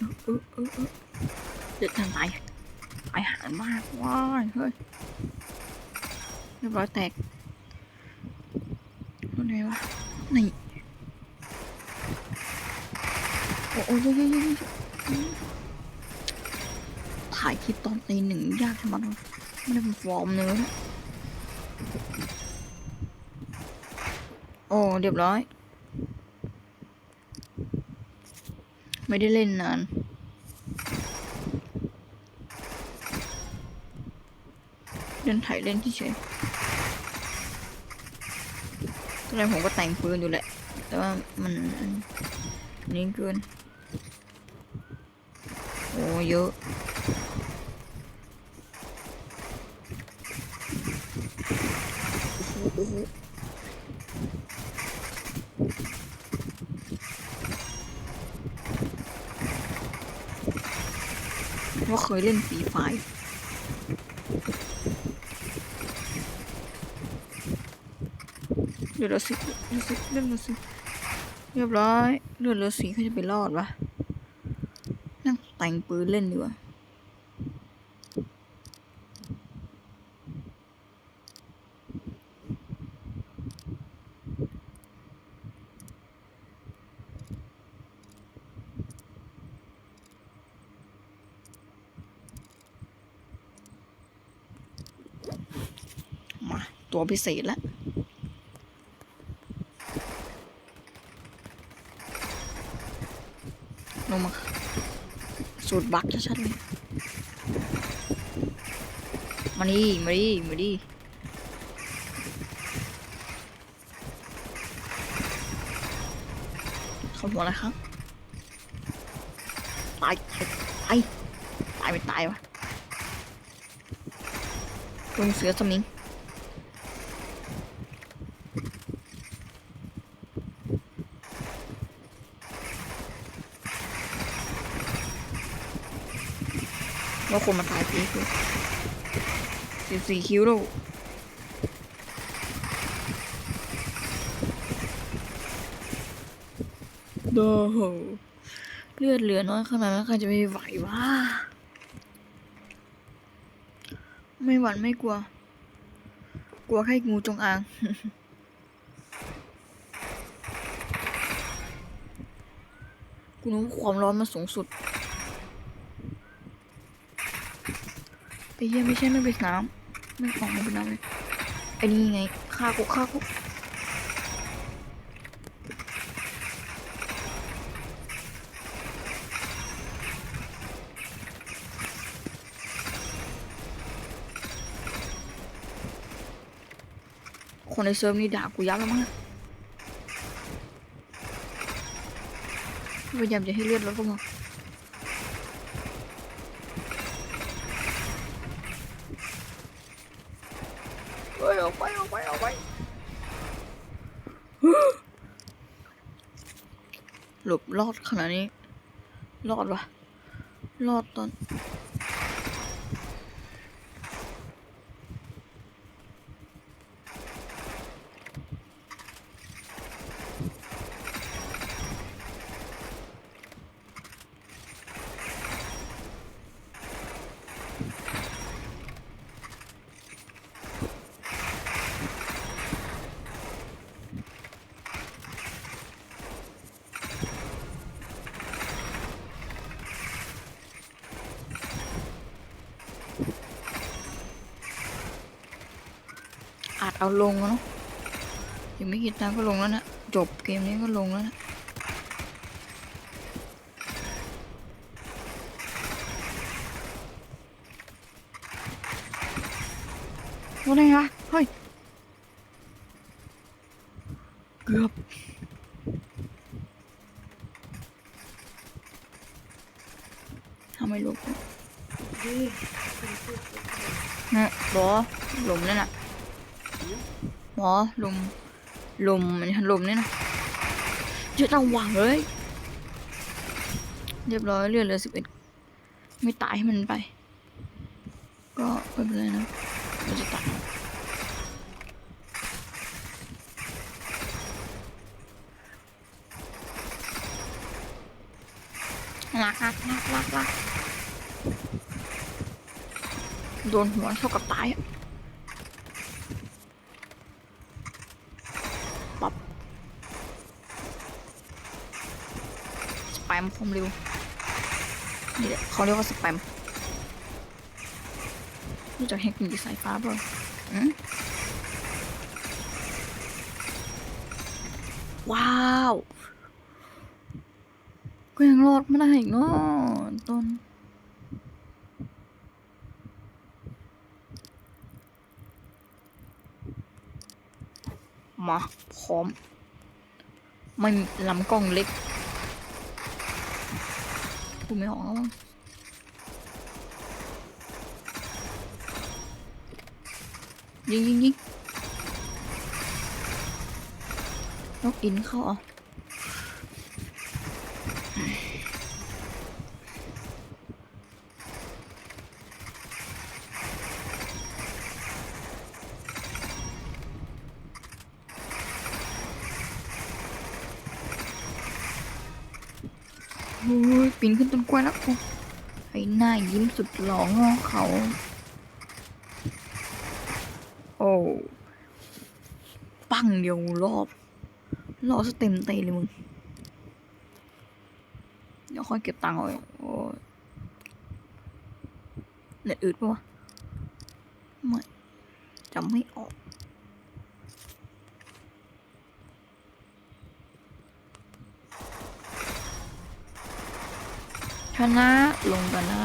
เออเออเออเดือดทันตายตายหานมากว้ายเฮ้ยเรียบร้อยแตกโดนไงวะนี่โอ้โอ้ยยยยยถ่ายคลิปตอนตีหนึ่งยากจังมันวะไม่ได้เป็นฟอร์มเนื้อเนี่ยโอ้ เรียบร้อย ไม่ได้เล่นนาน เดินถ่ายเล่นเฉยตอนแรกผมก็แต่งปืนอยู่แหละ แต่ว่ามันนนี้เกิน โอ้เยอะโอ้โห โอ้โหว่าเคยเล่นฟรีไฟเดือดละสิเดือดสิเดือดละสิเรียบร้อยเลือดเหลือสีเขาจะไปรอดวะนั่งแต่งปืนเล่นดีกว่ามา ตัวพิเศษแล้วลงมาสูตรบักชัดๆเลยมาดิมาดิมาดิเขาหัวแล้วครับตายตายตายตายไม่ตายวะลงเสือสมิง ว่าคนมาตายปีคือสิบสี่คิวแล้วโดเลือดเหลือน้อยขนาดนั้นใครจะไปไหววะไม่หวั่นไม่กลัว กลัวแค่งูจงอาง กูรู้ความร้อนมันสูงสุด ไอ้เหี้ยไม่ใช่ไม่เป็นน้ำไม่ขออกมาเป็นน้ำเลยไอ้นี่ไงฆ่ากูฆ่ากูคนในเซิร์ฟนี่ด่ากูยับแล้วมั้งพยายามจะให้เลือดลดลงมา เฮ้ยออกไปออกไปออกไป หลบรอดขนาดนี้ รอดวะรอดตอน เอาลงแล้วเนอะยังไม่กี่ตาก็ลงแล้วนะ จบเกมนี้ก็ลงแล้วนะว่าไงคะเฮ้ย เกือบทำไมลุกนะบอหลุมนั่นน่ะ บอหลุมหลุมมันหันลุมนี่นะเยอะจังหวะเลย เรียบร้อยเลือดเหลือสิบเอ็ดไม่ตายให้มันไป ก็ไม่เป็นไรนะเราจะตัดลักลักลักลักลักโดนหัวเท่ากับตายอะปับสแป มความเร็วนี่แหละเขาเรียกว่าสแปมรู้จักเทคนิคสายฟ้าเปล่าอืมว้าวก็ยังรอดไม่ได้อีกเนาะต้นมาพร้อม ไม่ลำกล้องเล็ก พูดไม่ขอกแล้วมั้งยิงยิงยิงนกอินเข้าอะ โอ้ยปีนขึ้นต้นกล้วยแล้วกูไอ้หน้ายิ้มสุดหล่องอเขา โอ้ปังเดียวรอบรอบสเต็มเตเลยมึง เดี๋ยวค่อยเก็บตังค์เอาโอ้ยเน็ตอืดปะวะไม่จำไม่ออก ชนะลงกันนะ